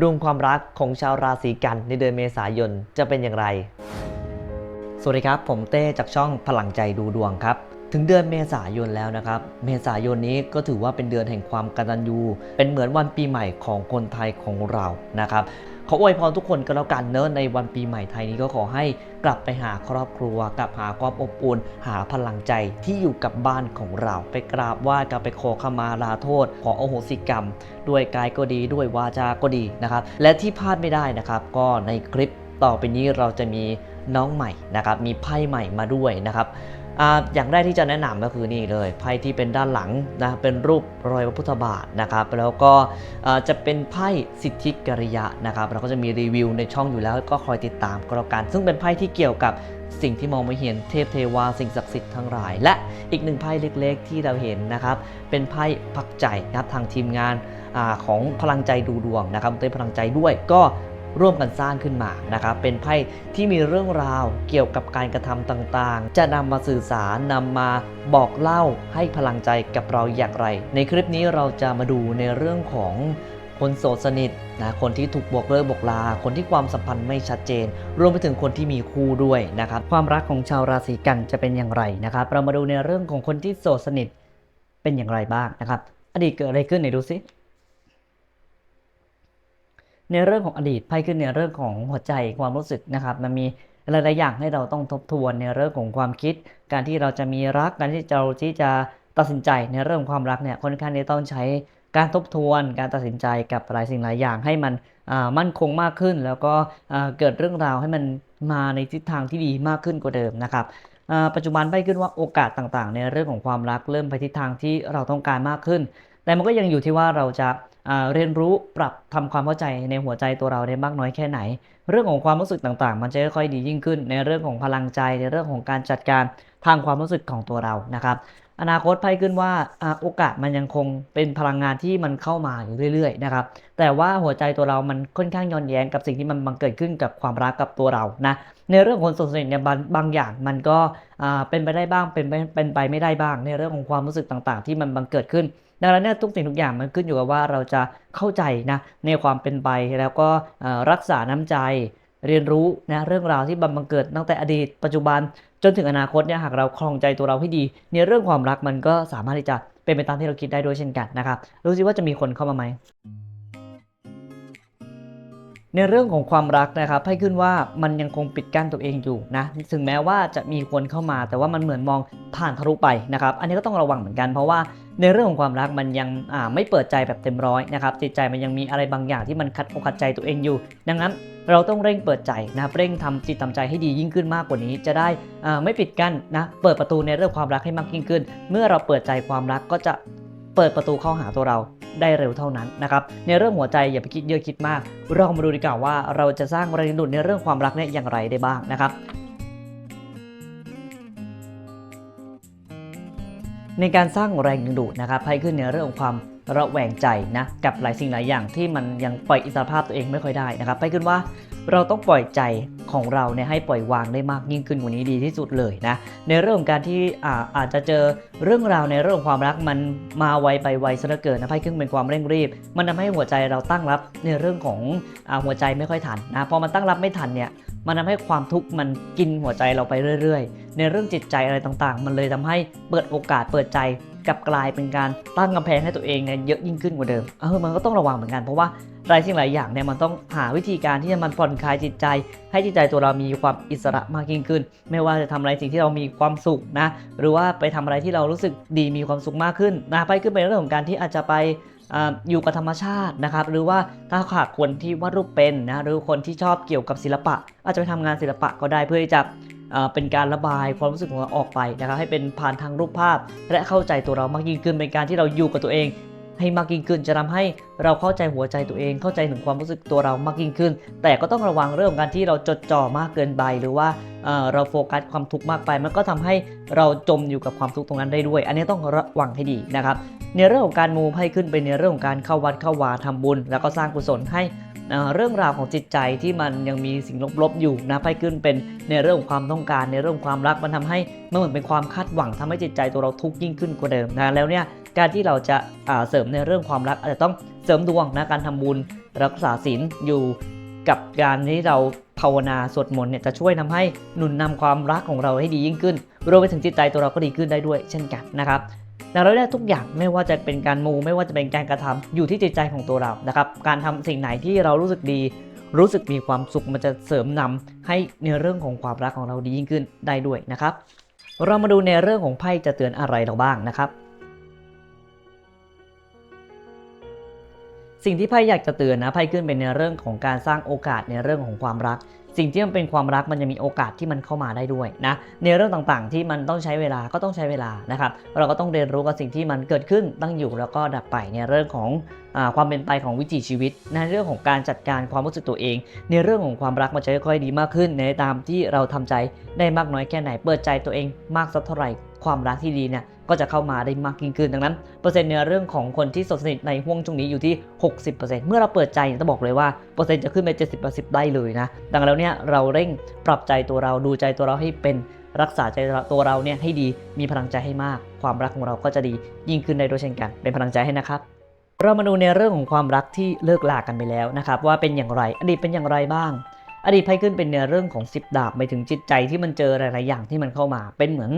ดวงความรักของชาวราศีกันในเดือนเมษายนจะเป็นอย่างไร สวัสดีครับ ผมเต้จากช่องพลังใจดูดวงครับ ถึงเดือนเมษายนแล้วนะครับ เมษายนนี้ก็ถือว่าเป็นเดือนแห่งความกตัญญู เป็นเหมือนวันปีใหม่ของคนไทยของเรานะครับขออวยพรทุกคนก็แล้วกันเนอะในวันปีใหม่ไทยนี้ก็ขอให้กลับไปหาครอบครัว กลับหาความอบอุ่น หาพลังใจที่อยู่กับบ้านของเรา ไปกราบไหว้กลับไปขอขมาลาโทษ ขอโอโหสิกรรม ด้วยกายก็ดีด้วยวาจาก็ดีนะครับ และที่พลาดไม่ได้นะครับ ก็ในคลิปต่อไปนี้เราจะมีน้องใหม่นะครับ มีไพ่ใหม่มาด้วยนะครับ อย่างแรกที่จะแนะนำก็คือนี่เลยไพ่ที่เป็นด้านหลังนะเป็นรูปรอยพระพุทธบาทนะครับแล้วก็จะเป็นไพ่สิทธิกริยะนะครับเราก็จะมีรีวิวในช่องอยู่แล้วก็คอยติดตามก็แล้วกัน ซึ่งเป็นไพ่ที่เกี่ยวกับสิ่งที่มองไม่เห็นเทพเทวาสิ่งศักดิ์สิทธิ์ทั้งหลาย และอีกหนึ่งไพ่เล็กๆที่เราเห็นนะครับเป็นไพ่พักใจนะครับทางทีมงานอของพลังใจดูดวงนะครับเต้พลังใจด้วยก็ ร่วมกันสร้างขึ้นมานะครับเป็นไพ่ที่มีเรื่องราวเกี่ยวกับการกระทำต่างๆ จะนำมาสื่อสารนำมาบอกเล่าให้พลังใจกับเราอย่างไร ในคลิปนี้เราจะมาดูในเรื่องของคนโสดสนิทนะคนที่ถูกบอกเลิกบอกลา คนที่ความสัมพันธ์ไม่ชัดเจน รวมไปถึงคนที่มีคู่ด้วยนะครับความรักของชาวราศีกันจะเป็นอย่างไรนะครับ เรามาดูในเรื่องของคนที่โสดสนิทเป็นอย่างไรบ้างนะครับ อดีตเกิดอะไรขึ้นไหนดูสิ ในเรื่องของอดีตไพ่ขึ้นในเรื่องของหัวใจความรู้สึกนะครับ มันมีหลายๆอย่างให้เราต้องทบทวนในเรื่องของความคิด การที่เราจะมีรักการที่เราที่จะตัดสินใจในเรื่องของความรักเนี่ยค่อนข้างที่ต้องใช้การทบทวนการตัดสินใจกับหลายสิ่งหลายอย่างให้มันมั่นคงมากขึ้น แล้วก็เกิดเรื่องราวให้มันมาในทิศทางที่ดีมากขึ้นกว่าเดิมนะครับปัจจุบันไพ่ขึ้นว่าโอกาสต่างๆ ในเรื่องของความรักเริ่มไปทิศทางที่เราต้องการมากขึ้น แต่มันก็ยังอยู่ที่ว่าเราจะ เรียนรู้ปรับทำความเข้าใจในหัวใจตัวเราได้มากน้อยแค่ไหน เรื่องของความรู้สึกต่างๆ มันจะค่อยๆดียิ่งขึ้น ในเรื่องของพลังใจในเรื่องของการจัดการทางความรู้สึกของตัวเรานะครับอนาคตไพ่ขึ้นว่าโอกาสมันยังคงเป็นพลังงานที่มันเข้ามาอยู่เรื่อยๆนะครับแต่ว่าหัวใจตัวเรามันค่อนข้างย้อนแย้งกับสิ่งที่มันบังเกิดขึ้นกับความรักกับตัวเรานะในเรื่องของสดสนิทเนี่ยบางบางอย่างมันก็เป็นไปได้บ้างเป็นไปเป็นไปไม่ได้บ้าง ในเรื่องของความรู้สึกต่างๆ ที่มันบังเกิดขึ้น ดังนั้นเนี่ยทุกสิ่งทุกอย่างมันขึ้นอยู่กับว่าเราจะเข้าใจนะในความเป็นไปแล้วก็รักษาน้ำใจเรียนรู้นะเรื่องราวที่บังเกิดตั้งแต่อดีตปัจจุบันจนถึงอนาคตเนี่ยหากเราคลองใจตัวเราให้ดี ในเรื่องความรักมันก็สามารถที่จะเป็นไปตามที่เราคิดได้ด้วยเช่นกันนะครับรู้สิว่าจะมีคนเข้ามาไหมในเรื่องของความรักนะครับให้ขึ้นว่ามันยังคงปิดกั้นตัวเองอยู่นะถึงแม้ว่าจะมีคนเข้ามา แต่ว่ามันเหมือนมองผ่านทะลุไปนะครับอันนี้ก็ต้องระวังเหมือนกันเพราะว่า ในเรื่องของความรักมันยังไม่เปิดใจแบบเต็มร้อยนะครับจิตใจมันยังมีอะไรบางอย่างที่มันขัดอกขัดใจตัวเองอยู่ ดังนั้นเราต้องเร่งเปิดใจนะครับเร่งทำจิตทำใจให้ดียิ่งขึ้นมากกว่านี้ จะได้ไม่ปิดกั้นนะเปิดประตูในเรื่องความรักให้มากยิ่งขึ้น เมื่อเราเปิดใจความรักก็จะเปิดประตูเข้าหาตัวเราได้เร็วเท่านั้นนะครับในเรื่องหัวใจอย่าไปคิดเยอะคิดมาก เรามาดูดีกว่าว่าเราจะสร้างแรงดึงดูดในเรื่องความรักเนี่ยอย่างไรได้บ้างนะครับ ในการสร้างแรงดึงดูดนะครับให้ขึ้นในเรื่องของความระแวงใจนะกับหลายสิ่งหลายอย่างที่มันยังปล่อยอิสรภาพตัวเองไม่ค่อยได้นะครับให้ขึ้นว่าเราต้องปล่อยใจของเราเนี่ยให้ปล่อยวางได้มากยิ่งขึ้นกว่านี้ดีที่สุดเลยนะในเรื่องการที่อาอาจจะเจอเรื่องราวในเรื่องความรักมันมาไวไปไวซะเหลือเกินนะไพ่ขึ้นเป็นความเร่งรีบ มันทำให้หัวใจเราตั้งรับในเรื่องของอหัวใจไม่ค่อยทันนะพอมันตั้งรับไม่ทันเนี่ย มันทำให้ความทุกข์มันกินหัวใจเราไปเรื่อยๆ ในเรื่องจิตใจอะไรต่างๆ มันเลยทำให้เปิดโอกาสเปิดใจกับกลายเป็นการตั้งกำแพงให้ตัวเองเนี่ยเยอะยิ่งขึ้นกว่าเดิม เออมันก็ต้องระวังเหมือนกันเพราะว่าหลายสิ่งหลายอย่างเนี่ยมันต้องหาวิธีการที่จะมันผ่อนคลายจิตใจ ให้จิตใจตัวเรามีความอิสระมากยิ่งขึ้น ไม่ว่าจะทำอะไรสิ่งที่เรามีความสุขนะ หรือว่าไปทำอะไรที่เรารู้สึกดีมีความสุขมากขึ้นนะไปขึ้นไปเรื่องของการที่อาจจะไป อยู่กับธรรมชาตินะครับ หรือว่าถ้าขาดคนที่วาดรูปเป็นนะหรือคนที่ชอบเกี่ยวกับศิลปะ อาจจะไปทำงานศิลปะก็ได้เพื่อที่จะเป็นการระบายความรู้สึกของเราออกไปนะครับให้เป็นผ่านทางรูปภาพ และเข้าใจตัวเรามากยิ่งขึ้นเป็นการที่เราอยู่กับตัวเอง ให้มากยิ่งขึ้น จะทำให้เราเข้าใจหัวใจตัวเอง เข้าใจถึงความรู้สึกตัวเรามากยิ่งขึ้น แต่ก็ต้องระวังเรื่องของการที่เราจดจ่อมากเกินไปหรือว่าเเราโฟกัสความทุกข์มากไป มันก็ทำให้เราจมอยู่กับความทุกข์ตรงนั้นได้ด้วย อันนี้ต้องระวังให้ดีนะครับในเรื่องของการมูให้ขึ้นเป็นในเรื่องของการเข้าวัดเข้าวาทำบุญ แล้วก็สร้างกุศลให้ เอ่อเรื่องราวของจิตใจที่มันยังมีสิ่งลบๆอยู่นะให้ขึ้นเป็นในเรื่องของความต้องการในเรื่องความรักมันทำให้มันเหมือนเป็นความคาดหวังทำให้จิตใจตัวเราทุกข์ยิ่งขึ้นกว่าเดิมนะแล้วเนี่ยการที่เราจะาเสริมในเรื่องความรักอาจจะต้องเสริมดวงนะการทำบุญรักษาศีลอยู่กับการที่เราภาวนาสวดมนต์เนี่ยจะช่วยทำให้หนุนนำความรักของเราให้ดียิ่งขึ้นรวมไปถึงจิตใจตัวเราก็ดีขึ้นได้ด้วยเช่นกันนะครับ ดังนั้นทุกอย่างไม่ว่าจะเป็นการมูไม่ว่าจะเป็นการกระทำอยู่ที่จิตใจของตัวเรานะครับการทำสิ่งไหนที่เรารู้สึกดี รู้สึกมีความสุขมันจะเสริมนำให้ในเรื่องของความรักของเราดียิ่งขึ้นได้ด้วยนะครับ เรามาดูในเรื่องของไพ่จะเตือนอะไรเราบ้างนะครับ สิ่งที่ไพ่อยากจะเตือนนะไพ่ขึ้นเป็นในเรื่องของการสร้างโอกาสในเรื่องของความรัก สิ่งที่มันเป็นความรักมันจะมีโอกาสที่มันเข้ามาได้ด้วยนะในเรื่องต่างๆ ที่มันต้องใช้เวลาก็ต้องใช้เวลานะครับเราก็ต้องเรียนรู้กับสิ่งที่มันเกิดขึ้นตั้งอยู่แล้วก็ดับไปในเรื่องของอความเป็นไปของวิถีชีวิต ในเรื่องของการจัดการความรู้สึกตัวเอง ในเรื่องของความรักมันจะค่อยๆดีมากขึ้น ในตามที่เราทำใจได้มากน้อยแค่ไหนเปิดใจตัวเองมากสักเท่าไหร่ความรักที่ดีเนี่ย ก็จะเข้ามาได้มากยิ่งขึ้นดังนั้นเปอร์เซ็นต์ในเรื่องของคนที่สดสนิทในห่วงช่วงนี้อยู่ที่ 60%เมื่อเราเปิดใจเนี่ยต้องบอกเลยว่าเปอร์เซ็นต์จะขึ้นไป70-80ได้เลยนะดังนั้นแล้วเนี่ยเราเร่งปรับใจตัวเราดูใจตัวเราให้เป็นรักษาใจตัวเราเนี่ยให้ดีมีพลังใจให้มาก ความรักของเราก็จะดียิ่งขึ้นได้ด้วยเช่นกัน เป็นพลังใจให้นะครับเรามาดูในเรื่องของความรักที่เลิกลากันไปแล้วนะครับว่าเป็นอย่างไรอดีตเป็นอย่างไรบ้าง อดีตไพ่ขึ้นเป็นในเรื่องของสิบดาบไปถึงจิตใจที่มันเจอหลาย ๆ อย่างที่มันเข้ามาเป็นเหมือน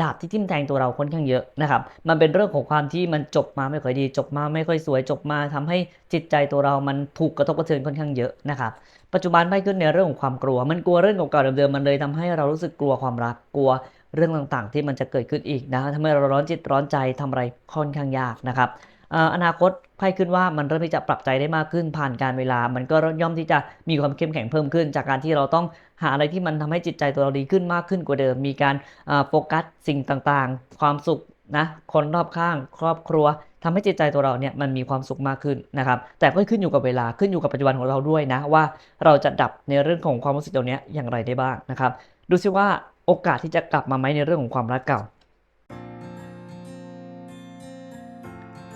ดาบที่ทิ่มแทงตัวเราค่อนข้างเยอะนะครับ มันเป็นเรื่องของความที่มันจบมาไม่ค่อยดี จบมาไม่ค่อยสวย จบมาทำให้จิตใจตัวเรามันถูกกระทบกระเทือนค่อนข้างเยอะนะครับ ปัจจุบันไพ่ขึ้นในเรื่องของความกลัว มันกลัวเรื่องเก่าๆเดิมๆมันเลยทำให้เรารู้สึกกลัวความรักกลัวเรื่องต่างๆ ที่มันจะเกิดขึ้นอีกนะทำให้เราร้อนจิตร้อนใจทำอะไรค่อนข้างยากนะครับ อนาคตไพ่ขึ้นว่ามันเริ่มที่จะปรับใจได้มากขึ้นผ่านการเวลา มันก็ย่อมที่จะมีความเข้มแข็งเพิ่มขึ้น จากการที่เราต้องหาอะไรที่มันทำให้จิตใจตัวเราดีขึ้นมากขึ้นกว่าเดิม มีการโฟกัสสิ่งต่างๆ ความสุขนะคนรอบข้างครอบครัวทำให้จิตใจตัวเราเนี่ยมันมีความสุขมากขึ้นนะครับ แต่ก็ขึ้นอยู่กับเวลาขึ้นอยู่กับปัจจุบันของเราด้วยนะว่าเราจะดับในเรื่องของความรู้สึกตรงเนี้ยอย่างไรได้บ้างนะครับ ดูซิว่าโอกาสที่จะกลับมาไหมในเรื่องของความรักเก่า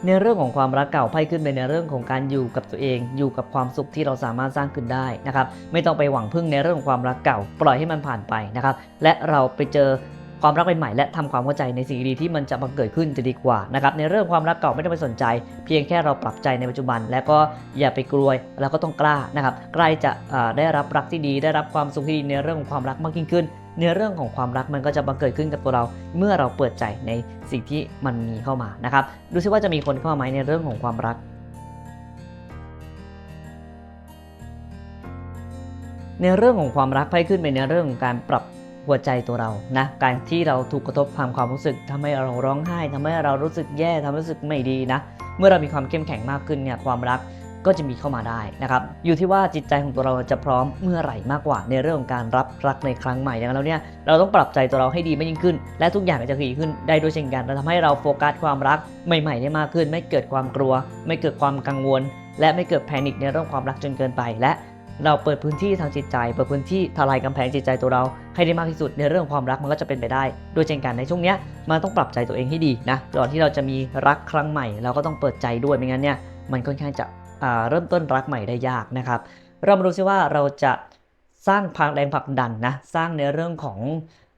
ในเรื่องของความรักเก่าไพ่ขึ้นไปในเรื่องของการอยู่กับตัวเอง อยู่กับความสุขที่เราสามารถสร้างขึ้นได้นะครับไม่ต้องไปหวังพึ่งในเรื่องของความรักเก่า ปล่อยให้มันผ่านไปนะครับและเราไปเจอความรักใหม่และทำความเข้าใจในสิ่งดีที่มันจะบังเกิดขึ้นจะดีกว่านะครับในเรื่องความรักเก่าไม่ต้องไปสนใจ เพียงแค่เราปรับใจในปัจจุบัน และก็อย่าไปกลัวแล้วก็ต้องกล้านะครับใกล้จะได้รับรักที่ดี ได้รับความสุขที่ดีในเรื่องของความรักมากยิ่งขึ้น ในเรื่องของความรักมันก็จะบังเกิดขึ้นกับตัวเรา เมื่อเราเปิดใจในสิ่งที่มันมีเข้ามานะครับดูซิว่าจะมีคนเข้ามาไหมในเรื่องของความรัก ในเรื่องของความรักไพ่ขึ้นเป็นในเรื่องของการปรับหัวใจตัวเรานะการที่เราถูกกระทบความความรู้สึกทำให้เราร้องไห้ทำให้เรารู้สึกแย่ทำให้รู้สึกไม่ดีนะเมื่อเรามีความเข้มแข็งมากขึ้นเนี่ยความรัก ก็จะมีเข้ามาได้นะครับอยู่ที่ว่าจิตใจของตัวเราจะพร้อมเมื่อไหร่มากกว่า ในเรื่องของการรับรักในครั้งใหม่ดังนั้นแล้วเนี่ยเราต้องปรับใจตัวเราให้ดีมากยิ่งขึ้น และทุกอย่างจะดีขึ้นได้ด้วยเช่นกันเราทำให้เราโฟกัสความรักใหม่ๆได้มากขึ้น ไม่เกิดความกลัว ไม่เกิดความกังวล และไม่เกิดแพนิคในเรื่องความรักจนเกินไปและเราเปิดพื้นที่ทางจิตใจ เปิดพื้นที่ทลายกำแพงจิตใจตัวเรา ให้ได้มากที่สุดในเรื่องความรักมันก็จะเป็นไปได้ โดยเช่นกันในช่วงเนี้ยมันต้องปรับใจตัวเองให้ดีนะก่อนที่เราจะมีรักครั้งใหม่ เราก็ต้องเปิดใจด้วยไม่งั้นเนี่ยมันค่อนข้างจะ เริ่มต้นรักใหม่ได้ยากนะครับ เรามาดูซิว่าเราจะสร้างพลังแรงผลักดันนะสร้างในเรื่องของ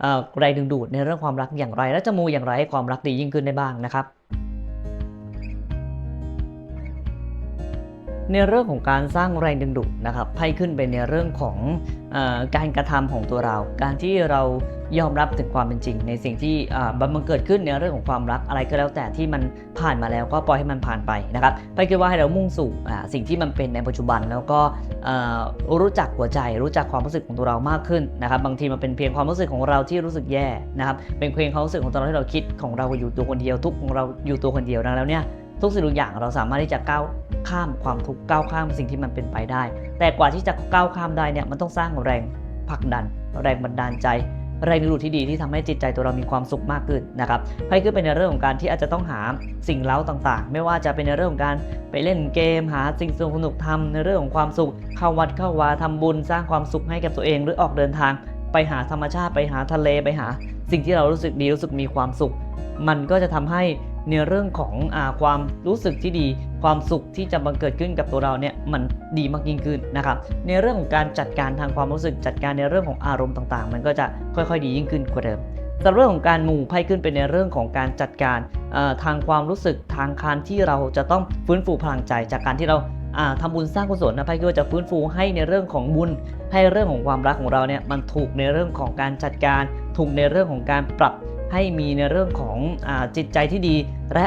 อแรงดึงดูดในเรื่องความรักอย่างไร และจะมูอย่างไรให้ความรักดียิ่งขึ้นได้บ้างนะครับ ในเรื่องของการสร้างแรงดึงดูดนะครับไพ่ขึ้นเป็นในเรื่องของอการกระทำของตัวเรา การที่เรายอมรับถึงความเป็นจริง ในสิ่งที่อ่ามันเกิดขึ้นในเรื่องของความรักอะไรก็แล้วแต่ที่มันผ่านมาแล้วก็ปล่อยให้มันผ่านไปนะครับไพ่คิดว่าให้เรามุ่งสู่สิ่งที่มันเป็นในปัจจุบันแล้วก็รู้จักหัวใจรู้จักความรู้สึกของตัวเรามากขึ้นนะครับบางทีมันเป็นเพียงความรู้สึกของเราที่รู้สึกแย่นะครับเป็นเพียงความรู้สึกของตัวเราที่เราคิดของเราอยู่ตัวคนเดียวทุกของเราอยู่ตัวคนเดียวนั้นแล้วเนี่ย ทุกสิ่งทุกอย่างเราสามารถที่จะก้าวข้ามความทุกข์ก้าวข้ามสิ่งที่มันเป็นไปได้ แต่กว่าที่จะก้าวข้ามได้เนี่ยมันต้องสร้างแรงผลักดัน แรงบันดาลใจ แรงดึงดูดที่ดีที่ทำให้จิตใจตัวเรามีความสุขมากขึ้นนะครับไพ่ขึ้นเป็นในเรื่องของการที่อาจจะต้องหาสิ่งเล้าต่างๆ ไม่ว่าจะเป็นในเรื่องของการไปเล่นเกม หาสิ่งสนุกสนุกทำในเรื่องของความสุขเข้าวัดเข้าวาทำบุญสร้างความสุขให้กับตัวเองหรือออกเดินทาง ไปหาธรรมชาติไปหาทะเลไปหา สิ่งที่เรารู้สึกดีรู้สึกมีความสุข มันก็จะทำให้ ในเรื่องของอความรู้สึกที่ดี ความสุขที่จะบังเกิดขึ้นกับตัวเราเนี่ยมันดีมากยิ่งขึ้นนะครับ ในเรื่องของการจัดการทางความรู้สึกจัดการในเรื่องของอารมณ์ต่างๆ มันก็จะค่อยๆ ดียิ่งขึ้นกว่าเดิมแต่เรื่องของการหมู่ไพ่ขึ้นเป็นในเรื่องของการจัดการทางความรู้สึกทางการที่เราจะต้องฟื้นฟูพลังใจจากการที่เราอ่าทำบุญสร้างกุศลนะไพ่ก็จะฟื้นฟูให้ในเรื่องของบุญ ให้เรื่องของความรักของเราเนี่ยมันถูกในเรื่องของการจัดการ ถูกในเรื่องของการปรับ ให้มีในเรื่องของอจิตใจที่ดี และ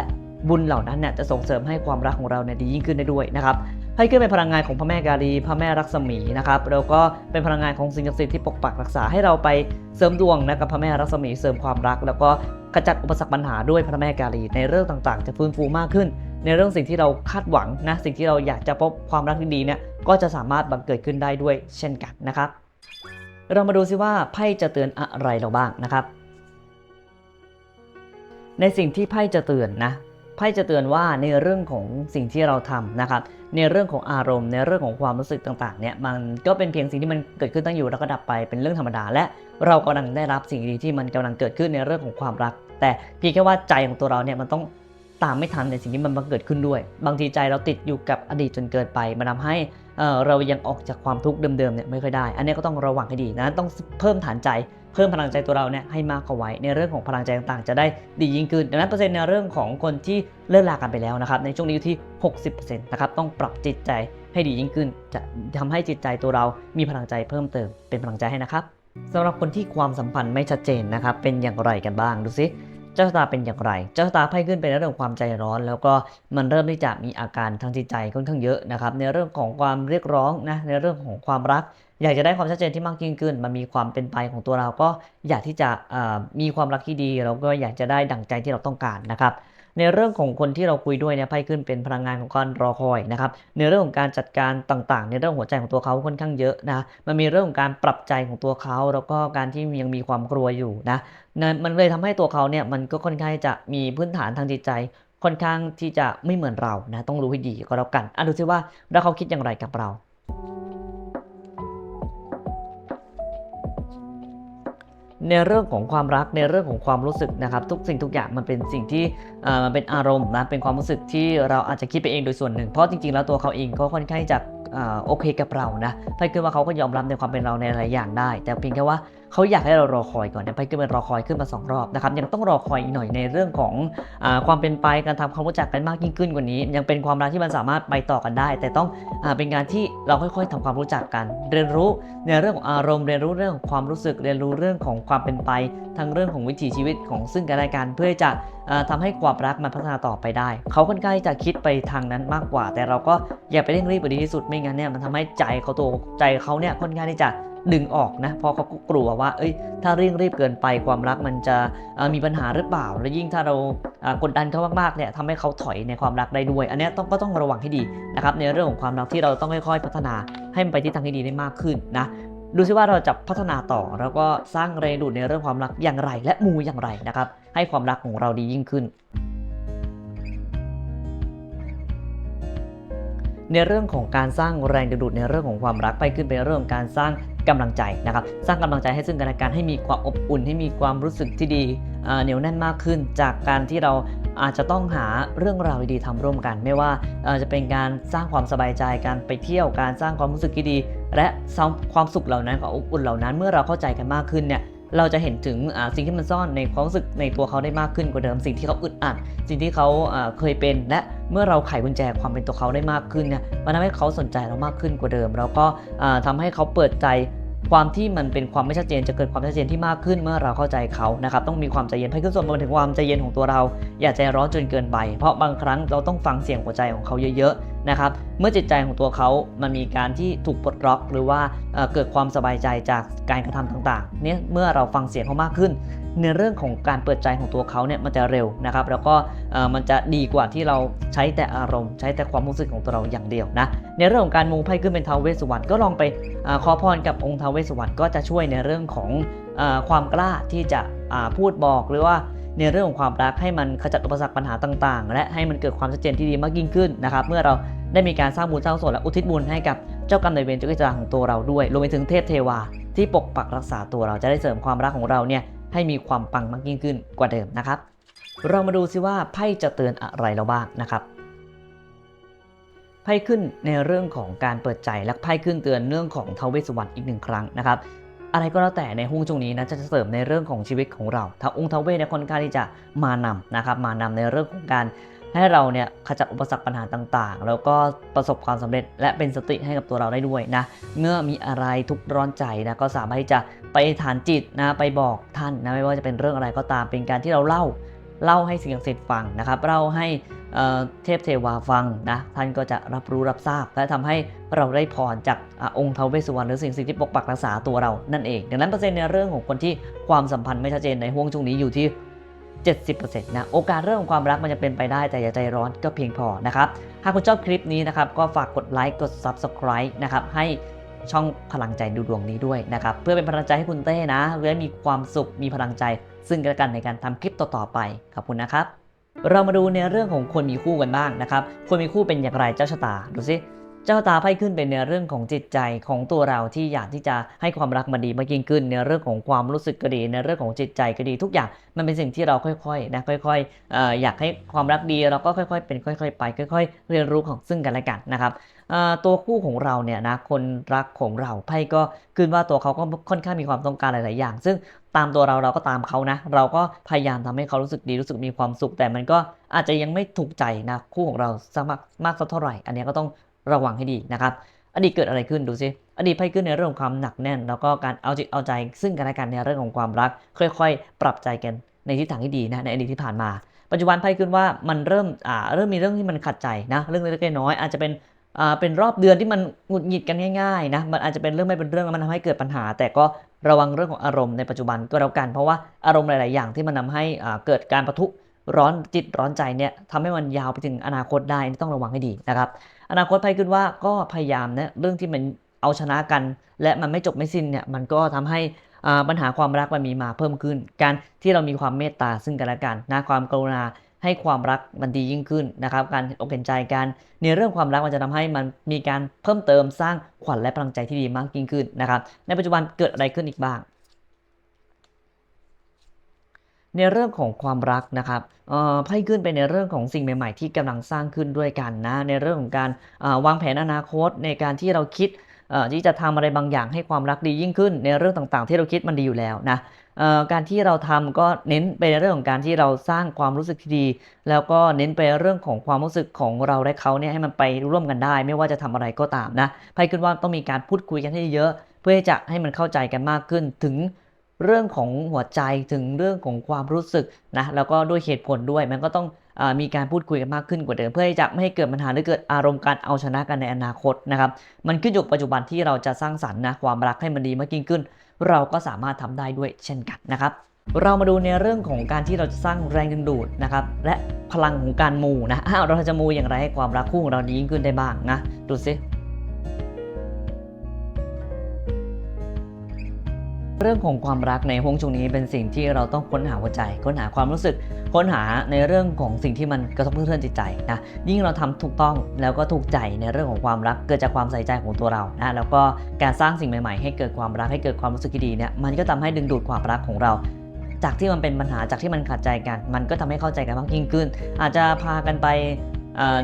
บุญเหล่านั้นเนี่ยจะส่งเสริมให้ความรักของเราเนี่ยดียิ่งขึ้นได้ด้วยนะครับไพ่ขึ้นเป็นพลังงานของพระแม่กาลี พระแม่รักษมีนะครับ แล้วก็เป็นพลังงานของสิ่งศักดิ์สิทธิ์ที่ปกปักรักษาให้เราไปเสริมดวงนะกับพระแม่รักษมีเสริมความรัก แล้วก็ขจัดอุปสรรคปัญหาด้วยพระแม่กาลีในเรื่องต่างๆ จะฟื้นฟูมากขึ้น ในเรื่องสิ่งที่เราคาดหวังนะสิ่งที่เราอยากจะพบความรักที่ดีเนี่ยก็จะสามารถบังเกิดขึ้นได้ด้วยเช่นกันนะครับ เรามาดูซิว่าไพ่จะเตือนอะไรเราบ้างนะครับ ในสิ่งที่ไพ่จะเตือนนะไพ่จะเตือนว่าในเรื่องของสิ่งที่เราทำนะครับ ในเรื่องของอารมณ์ ในเรื่องของความรู้สึกต่างๆเนี่ยมันก็เป็นเพียงสิ่งที่มันเกิดขึ้นตั้งอยู่แล้วก็ดับไปเป็นเรื่องธรรมดา และเรากำลังได้รับสิ่งดีที่มันกำลังเกิดขึ้นในเรื่องของความรัก แต่เพียงแค่ว่าใจของตัวเราเนี่ยมันต้องตามไม่ทันในสิ่งที่มันบังเกิดขึ้นด้วย บางทีใจเราติดอยู่กับอดีตจนเกินไปมันทาให้เออเรายังออกจากความทุกข์เดิมๆเนี่ยไม่ค่อยได้ อันนี้ก็ต้องระวังให้ดีนะต้องเพิ่มฐานใจ เพิ่มพลังใจตัวเราเนี่ยให้มากเข้าไว้ ในเรื่องของพลังใจต่างๆ จะได้ดียิ่งขึ้น ดังนั้นเปอร์เซ็นต์ในเรื่องของคนที่เลิกลากันไปแล้วนะครับในช่วงนี้อยู่ที่ 60%นะครับต้องปรับจิตใจให้ดียิ่งขึ้น จะทำให้จิตใจตัวเรามีพลังใจเพิ่มเติมเป็นพลังใจให้นะครับสำหรับคนที่ความสัมพันธ์ไม่ชัดเจนนะครับเป็นอย่างไรกันบ้างดูซิเจ้าชะตาเป็นอย่างไร เจ้าชะตาไพ่ขึ้นเป็นเรื่องของความใจร้อน แล้วก็มันเริ่มที่จะมีอาการทางจิตใจค่อนข้างเยอะนะครับในเรื่องของความเรียกร้องนะในเรื่องของความรัก อยากจะได้ความชัดเจนที่มากยิ่งขึ้น มันมีความเป็นไปของตัวเราก็อยากที่จะมีความรักที่ดีแล้วก็อยากจะได้ดั่งใจที่เราต้องการนะครับในเรื่องของคนที่เราคุยด้วยเนี่ยไพ่ขึ้นเป็นพลังงานของการรอคอยนะครับในเรื่องของการจัดการต่างๆ ในเรื่องหัวใจของตัวเขาค่อนข้างเยอะนะมันมีเรื่องของการปรับใจของตัวเขา แล้วก็การที่ยังมีความกลัวอยู่นะมันเลยทำให้ตัวเขาเนี่ยมันก็ค่อนข้างจะมีพื้นฐานทางจิตใจ ค่อนข้างที่จะไม่เหมือนเรานะต้องรู้ให้ดีก็แล้วกันอะดูซิว่าแล้วเขาคิดอย่างไรกับเรา ในเรื่องของความรักในเรื่องของความรู้สึกนะครับทุกสิ่งทุกอย่างมันเป็นสิ่งที่มันเป็นอารมณ์นะเป็นความรู้สึกที่เราอาจจะคิดไปเองโดยส่วนหนึ่ง เพราะจริงๆแล้วตัวเขาเองก็ค่อนข้างจะโอเคกับเรานะไพ่คือว่าเขาก็ยอมรับในความเป็นเราในหลายอย่างได้ แต่เพียงแค่ว่า เขาอยากให้เรารอคอยก่อนเนี่ยไพ่ขึ้นเป็นรอคอยขึ้นมาสองรอบนะครับยังต้องรอคอยอีกหน่อยในเรื่องของอความเป็นไปการทำความรู้จักกันมากยิ่งขึ้นกว่านี้ ยังเป็นความรักที่มันสามารถไปต่อกันได้ แต่ต้องอเป็นการที่เราค่อยๆทำความรู้จักกัน เรียนรู้ในเรื่องของอารมณ์เรียนรู้เรื่องของความรู้สึกเรียนรู้เรื่องของความเป็นไปทั้งเรื่องของวิถีชีวิตของซึ่งกันและกันเพื่อจะเอ่อทำให้ความรักมันพัฒนาต่อไปได้ เขาค่อนข้างจะคิดไปทางนั้นมากกว่า แต่เราก็อย่าไปเร่งรีบไปดีที่สุดไม่งั้นเนี่ยมันทำให้ใจเขาตัวใจเขาเนี่ยค่อนข้างที่จะ ดึงออกนะ เพราะเขาก็กลัวว่า เอ้ย ถ้าเร่งรีบเกินไปความรักมันจะมีปัญหาหรือเปล่า และยิ่งถ้าเรากดดันเขามากๆเนี่ยทำให้เขาถอยในความรักได้ด้วย อันนี้ต้องก็ต้องระวังให้ดีนะครับในเรื่องของความรักที่เราต้องค่อยๆ พัฒนาให้มันไปที่ทางที่ดีได้มากขึ้นนะดูซิว่าเราจะพัฒนาต่อแล้วก็สร้างแรงดูดในเรื่องความรักอย่างไร และมูอย่างไรนะครับ ให้ความรักของเราดียิ่งขึ้น ในเรื่องของการสร้างแรงดึงดูดในเรื่องของความรักไปขึ้นเป็นเรื่องการสร้าง กำลังใจนะครับ สร้างกำลังใจให้ซึ่งกันและกันให้มีความอบอุ่น ให้มีความรู้สึกที่ดีเหนียวแน่นมากขึ้น จากการที่เราอาจจะต้องหาเรื่องราวดีๆทำร่วมกัน ไม่ว่าจะเป็นการสร้างความสบายใจการไปเที่ยวการสร้างความรู้สึกที่ดี และความสุขเหล่านั้นความอบอุ่นเหล่านั้นเมื่อเราเข้าใจกันมากขึ้นเนี่ย เราจะเห็นถึงสิ่งที่มันซ่อนในความรู้สึกในตัวเขาได้มากขึ้นกว่าเดิม สิ่งที่เขาอึดอัด สิ่งที่เขาเคยเป็น และเมื่อเราไขกุญแจความเป็นตัวเขาได้มากขึ้นเนี่ย มันทำให้เขาสนใจเรามากขึ้นกว่าเดิม แล้วก็อ่าทำให้เขาเปิดใจความที่มันเป็นความไม่ชัดเจนจะเกิดความชัดเจนที่มากขึ้นเมื่อเราเข้าใจเขานะครับต้องมีความใจเย็นให้ขึ้นส่วนมถึงความใจเย็นของตัวเรา อย่าใจร้อนจนเกินไป เพราะบางครั้งเราต้องฟังเสียงหัวใจของเขาเยอะๆ นะครับเมื่อจิตใจของตัวเขามันมีการที่ถูกปลดล็อก หรือว่าเอ่อเกิดความสบายใจจากการกระทำต่างๆเนี่ยเมื่อเราฟังเสียงเขามากขึ้น ในเรื่องของการเปิดใจของตัวเขาเนี่ยมันจะเร็วนะครับแล้วก็มันจะดีกว่าที่เราใช้แต่อารมณ์ ใช้แต่ความรู้สึกของตัวเราอย่างเดียวนะในเรื่องของการมูไพ่ขึ้นเป็นทาวเวสสุวรรณก็ลองไปอขอพรกับองค์ทาวเวสสุวรรณก็จะช่วยในเรื่องของอความกล้าที่จะพูดบอกหรือว่า ในเรื่องของความรักให้มันขจัดอุปสรรคปัญหาต่างๆ และให้มันเกิดความชัดเจนที่ดีมากยิ่งขึ้นนะครับเมื่อเราได้มีการสร้างบุญสร้างกุศลและอุทิศบุญให้กับเจ้ากรรมนายเวรเจ้ากิจกาของตัวเราด้วยรวมไปถึงเทพเทวา ที่ปกปักรักษาตัวเราจะได้เสริมความรักของเราเนี่ยให้มีความปังมากยิ่งขึ้นกว่าเดิมนะครับ เรามาดูซิว่าไพ่จะเตือนอะไรเราบ้างนะครับไพ่ขึ้นในเรื่องของการเปิดใจและไพ่ขึ้นเตือนเรื่องของเทวเวสสุวรรณอีกหนึ่งครั้งนะครับ อะไรก็แล้วแต่ในหุ้งช่วงนี้นะจะเสริมในเรื่องของชีวิตของเราถ้าองค์ทาเวเนี่ยค่อนข้างที่จะมานำนะครับมานำในเรื่องของการให้เราเนี่ยขจัดอุปสรรคปัญหาต่างๆ แล้วก็ประสบความสำเร็จและเป็นสติให้กับตัวเราได้ด้วยนะเมื่อมีอะไรทุกข์ร้อนใจนะก็สามารถที่จะไปฐานจิตนะไปบอกท่านนะไม่ว่าจะเป็นเรื่องอะไรก็ตามเป็นการที่เราเล่าเล่าให้สิ่งศักดิ์สิทธิ์ฟังนะครับเล่าให้เทพเทวาฟังนะท่านก็จะรับรู้รับทราบและทำให้ เราได้พรจากอองค์เทวเวสสุวรรณหรือสิ่งศักดิ์สิทธิ์ที่ปกปักรักษาตัวเรานั่นเอง ดังนั้นเปอร์เซ็นต์ในเรื่องของคนที่ความสัมพันธ์ไม่ชัดเจนในห่วงช่วงนี้อยู่ที่ 70%นะโอกาสเรื่องของความรักมันจะเป็นไปได้แต่อย่าใจร้อนก็เพียงพอนะครับหากคุณชอบคลิปนี้นะครับก็ฝากกดไลค์กด Subscribe นะครับให้ช่องพลังใจดูดวงนี้ด้วยนะครับเพื่อเป็นพลังใจให้คุณเต้นะเพื่อมีความสุขมีพลังใจ ซึ่งกันและกันในการทำคลิปต่อๆไปขอบคุณนะครับ เรามาดูในเรื่องของคนมีคู่กันบ้างนะครับคนมีคู่เป็นอย่างไรเจ้าชะตาดูสิ เจ้าตาไพ่ขึ้นเป็นในเรื่องของจิตใจของตัวเราที่อยากที่จะให้ความรักมันดีมากยิ่งขึ้น ในเรื่องของความรู้สึกก็ดี ในเรื่องของจิตใจก็ดีทุกอย่างมันเป็นสิ่งที่เราค่อยๆนะค่อยๆออยากให้ความรักดีเราก็ค่อย ๆ เป็นค่อย ๆ ไป ค่อย ๆ เรียนรู้ของซึ่งกันและกันนะครับตัวคู่ของเราเนี่ยนะคนรักของเราไพ่ก็ขึ้นว่าตัวเขาก็ค่อนข้างมีความต้องการหลาย ๆ อย่าง ซึ่งตามตัวเราเราก็ตามเขานะ เราก็พยายามทำให้เขารู้สึกดีรู้สึกมีความสุข แต่มันก็อาจจะยังไม่ถูกใจนะคู่ของเราสักมากมากสักเท่าไหร่ อันนี้ก็ต้อง ระวังให้ดีนะครับอดีตเกิดอะไรขึ้นดูซิอดีตไพ่ขึ้นในเรื่องของความหนักแน่น แล้วก็การเอาจิตเอาใจ ซึ่งกันและกันในเรื่องของความรัก ค่อยๆ ปรับใจกันในทิศทางที่ดีนะในอดีตที่ผ่านมา ปัจจุบันไพ่ขึ้นว่ามันเริ่มอ่าเริ่มมีเรื่องที่มันขัดใจนะเรื่องเล็กๆน้อยๆอาจจะเป็นอ่าเป็นรอบเดือนที่มันหงุดหงิดกันง่ายๆนะมันอาจจะเป็นเรื่องไม่เป็นเรื่องแล้วมันทำให้เกิดปัญหา แต่ก็ระวังเรื่องของอารมณ์ในปัจจุบันก็แล้วกัน เพราะว่าอารมณ์หลาย ๆ อย่างที่มันทาให้อ่าเกิดการประทุ ร้อนจิตร้อนใจเนี่ยทำให้มันยาวไปถึงอนาคตได้ต้องระวังให้ดีนะครับ อนาคตไพ่ขึ้นว่าก็พยายามนะเรื่องที่มันเอาชนะกัน และมันไม่จบไม่สิ้นเนี่ยมันก็ทำให้อ่าปัญหาความรักมันมีมาเพิ่มขึ้น การที่เรามีความเมตตาซึ่งกันและกันนะความกรุณาให้ความรักมันดียิ่งขึ้นนะครับ การอกเห็นใจกันในเรื่องความรักมันจะทำให้มันมีการเพิ่มเติมสร้างขวัญและพลังใจที่ดีมากยิ่งขึ้นนะครับ ในปัจจุบันเกิดอะไรขึ้นอีกบ้าง ในเรื่องของความรักนะครับไพ่ขึ้นไปในเรื่องของสิ่งใหม่ ๆ ที่กำลังสร้างขึ้นด้วยกันนะในเรื่องของการาวางแผนอนาคตในการที่เราคิดที่จะทำอะไรบางอย่างให้ความรักดียิ่งขึ้น ในเรื่องต่างๆ ที่เราคิดมันดีอยู่แล้วนะการที่เราทำก็เน้นไปในเรื่องของการที่เราสร้างความรู้สึกที่ดี แล้วก็เน้นไปเรื่องของความรู้สึกของเราและเขาเนี่ยให้มันไปร่วมกันได้ ไม่ว่าจะทำอะไรก็ตามนะไพ่ขึ้นว่าต้องมีการพูดคุยกันให้เยอะ เพื่อจะให้มันเข้าใจกันมากขึ้นถึง เรื่องของหัวใจถึงเรื่องของความรู้สึกนะแล้วก็ด้วยเหตุผลด้วยมันก็ต้องอมีการพูดคุยกันมากขึ้นกว่าเดิมเพื่อที่จะไม่ให้เกิดปัญหาหรือเกิดอารมณ์การเอาชนะกันในอนาคตนะครับมันขึ้นอยู่ปัจจุบันที่เราจะสร้างสรรค์นะความรักให้มันดีมากยิ่งขึ้น เราก็สามารถทำได้ด้วยเช่นกันนะครับเรามาดูในเรื่องของการที่เราจะสร้างแรงดึงดูดนะครับและพลังของการมูนะเราจะมูอย่างไรให้ความรักคู่ของเราดียิ่งขึ้นได้บ้างนะดูสิ เรื่องของความรักในห้วงช่วงนี้เป็นสิ่งที่เราต้องค้นหาหัวใจ ค้นหาความรู้สึก ค้นหาในเรื่องของสิ่งที่มันกระทบกระเทือนจิตใจนะยิ่งเราทำถูกต้องแล้วก็ถูกใจในเรื่องของความรักเกิดจากความใส่ใจของตัวเรานะแล้วก็การสร้างสิ่งใหม่ๆ ให้เกิดความรักให้เกิดความรู้สึกที่ดีเนี่ยมันก็ทำให้ดึงดูดความรักของเราจากที่มันเป็นปัญหาจากที่มันขัดใจกัน มันก็ทำให้เข้าใจกันมากยิ่งขึ้น อาจจะพากันไป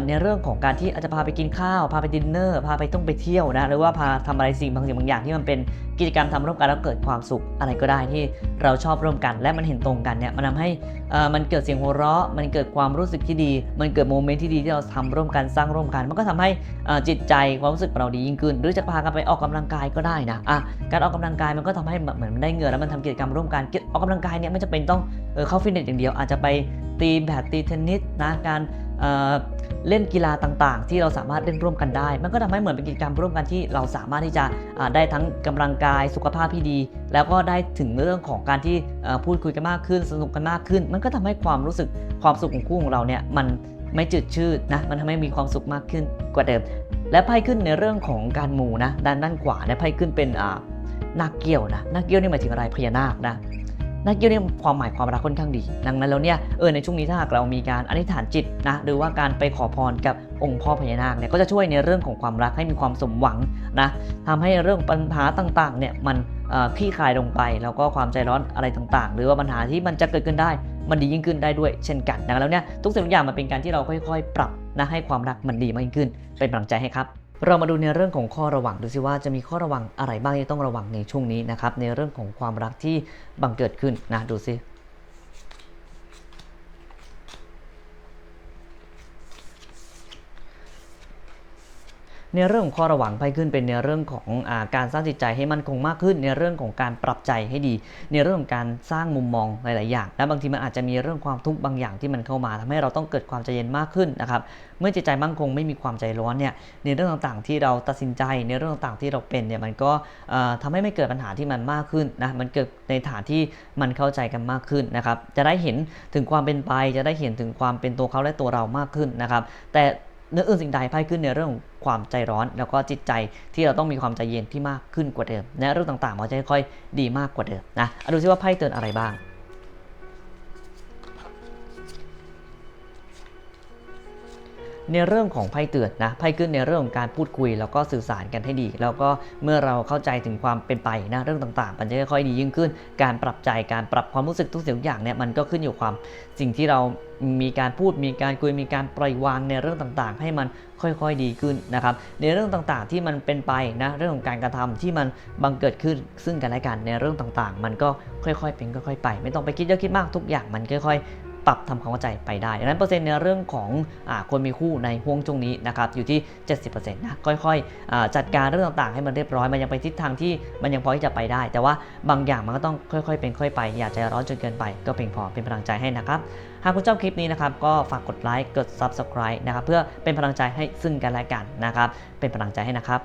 ในเรื่องของการที่อาจจะพาไปกินข้าว พาไปดินเนอร์ พาไปต้องไปเที่ยวนะ หรือว่าพาทำอะไรสิ่งบางสิ่งบางอย่างที่มันเป็น กิจกรรมทำร่วมกันแล้วเกิดความสุขอะไรก็ได้ที่เราชอบร่วมกัน และมันเห็นตรงกันเนี่ยมันทำให้อ่อมันเกิดเสียงหัวเราะ มันเกิดความรู้สึกที่ดี มันเกิดโมเมนต์ที่ดีที่เราทำร่วมกันสร้างร่วมกัน มันก็ทำให้อ่อจิตใจความรู้สึกของเราดียิ่งขึ้น หรือจะพากันไปออกกำลังกายก็ได้นะอะการออกกำลังกายมันก็ทำให้เหมือนได้เงื่อแล้วมันทำกิจกรรมร่วมกันออกกำลังกายเนี่ยไม่จำเป็นต้องเออเข้าฟิตเนสอย่างเดียว อาจจะไปตีแบดตีเทนนิสนะการเอ่อเล่นกีฬาต่างๆ ที่เราสามารถเล่นร่วมกันได้ มันก็ทำให้เหมือนเป็นกิจกรรมร่วมกันที่เราสามารถที่จะได้ทั้งกำลังกายสุขภาพที่ดี แล้วก็ได้ถึงเรื่องของการที่พูดคุยกันมากขึ้น สนุกกันมากขึ้น มันก็ทำให้ความรู้สึกความสุขของคู่ของเราเนี่ยมันไม่จืดชืดนะมันทำให้มีความสุขมากขึ้นกว่าเดิม และไพ่ขึ้นในเรื่องของการมูนะด้านด้านขวาเนี่ยไพ่ขึ้นเป็นอ่านาคเกี้ยวนะนาคเกี้ยวนี่หมายถึงอะไรพญานาคนะนักเกี่ยวเนี่ยความหมายความรักค่อนข้างดี ดังนั้นแล้วเนี่ยเออในช่วงนี้ถ้าหากเรามีการอธิษฐานจิตนะหรือว่าการไปขอพรกับ องค์พ่อพญานาคเนี่ยก็จะช่วยในเรื่องของความรักให้มีความสมหวังนะทำให้เรื่องปัญหาต่างๆเนี่ยมันคลี่คลายลงไป แล้วก็ความใจร้อนอะไรต่างๆ หรือว่าปัญหาที่มันจะเกิดขึ้นได้ มันดียิ่งขึ้นได้ด้วยเช่นกันดังนั้นแล้วเนี่ยทุกสิ่งทุกอย่างมันเป็นการที่เราค่อยๆ ปรับนะให้ความรักมันดีมากยิ่งขึ้น เป็นกำลังใจให้ครับเรามาดูในเรื่องของข้อระวังดูซิว่าจะมีข้อระวังอะไรบ้างที่ต้องระวังในช่วงนี้นะครับในเรื่องของความรักที่บังเกิดขึ้นนะดูซิ ในเรื่องของข้อระวังไพ่ขึ้นเป็นในเรื่องของอการสร้างจิตใจให้มั่นคงมากขึ้น ในเรื่องของการปรับใจให้ดี ในเรื่องของการสร้างมุมมองหลาย ๆ อย่าง และบางทีมันอาจจะมีเรื่องความทุกข์บางอย่างที่มันเข้ามาทำให้เราต้องเกิดความใจเย็นมากขึ้นนะครับเมื่อจิตใจมั่นคงไม่มีความใจร้อนเนี่ยในเรื่องต่าง ๆ ที่เราตัดสินใจในเรื่องต่าง ๆ ที่เราเป็นเนี่ยมันก็เอ่อทำให้ไม่เกิดปัญหาที่มันมากขึ้นนะมันเกิดในฐานที่มันเข้าใจกันมากขึ้นนะครับจะได้เห็นถึงความเป็นไปจะได้เห็นถึงความเป็นตัวเขาและตัวเรามากขึ้นนะครับแต่ เนื้ออื่นสิ่งใดไพ่ขึ้นในเรื่องของความใจร้อน แล้วก็จิตใจที่เราต้องมีความใจเย็นที่มากขึ้นกว่าเดิม และเรื่องต่างๆมันจะค่อยดีมากกว่าเดิมนะอดูซิว่าไพ่เตือนอะไรบ้าง ในเรื่องของไพ่เตือนนะไพ่ขึ้นในเรื่องของการพูดคุย แล้วก็สื่อสารกันให้ดี แล้วก็เมื่อเราเข้าใจถึงความเป็นไปนะเรื่องต่างๆมันจะค่อยๆดียิ่งขึ้น การปรับใจการปรับความรู้สึกทุกสิ่งทุกอย่างเนี่ยมันก็ขึ้นอยู่ความสิ่งที่เรามีการพูดมีการคุยมีการปล่อยวางในเรื่องต่างๆ ให้มันค่อยๆดีขึ้นนะครับในเรื่องต่างๆที่มันเป็นไปนะเรื่องของการกระทำที่มันบังเกิดขึ้นซึ่งกันและกันในเรื่องต่างๆ มันก็ค่อยๆเป็นค่อยๆไป ไม่ต้องไปคิดเยอะคิดมากทุกอย่างมันค่อยๆ ปรับทำความเข้าใจไปได้ดังนั้นเปอร์เซ็นต์ในเรื่องของอคนมีคู่ในห่วงช่วงนี้นะครับอยู่ที่ 70%นะค่อยๆจัดการเรื่องต่างๆ ให้มันเรียบร้อยมันยังไปทิศทางที่มันยังพอที่จะไปได้ แต่ว่าบางอย่างมันก็ต้องค่อยๆ เป็นค่อยไป อย่าใจร้อนจนเกินไป ก็เพียงพอเป็นพลังใจให้นะครับหากคุณชอบคลิปนี้นะครับก็ฝากกดไลค์กด Subscribe นะครับเพื่อเป็นพลังใจให้ซึ่งกันและกันนะครับเป็นพลังใจให้นะครับ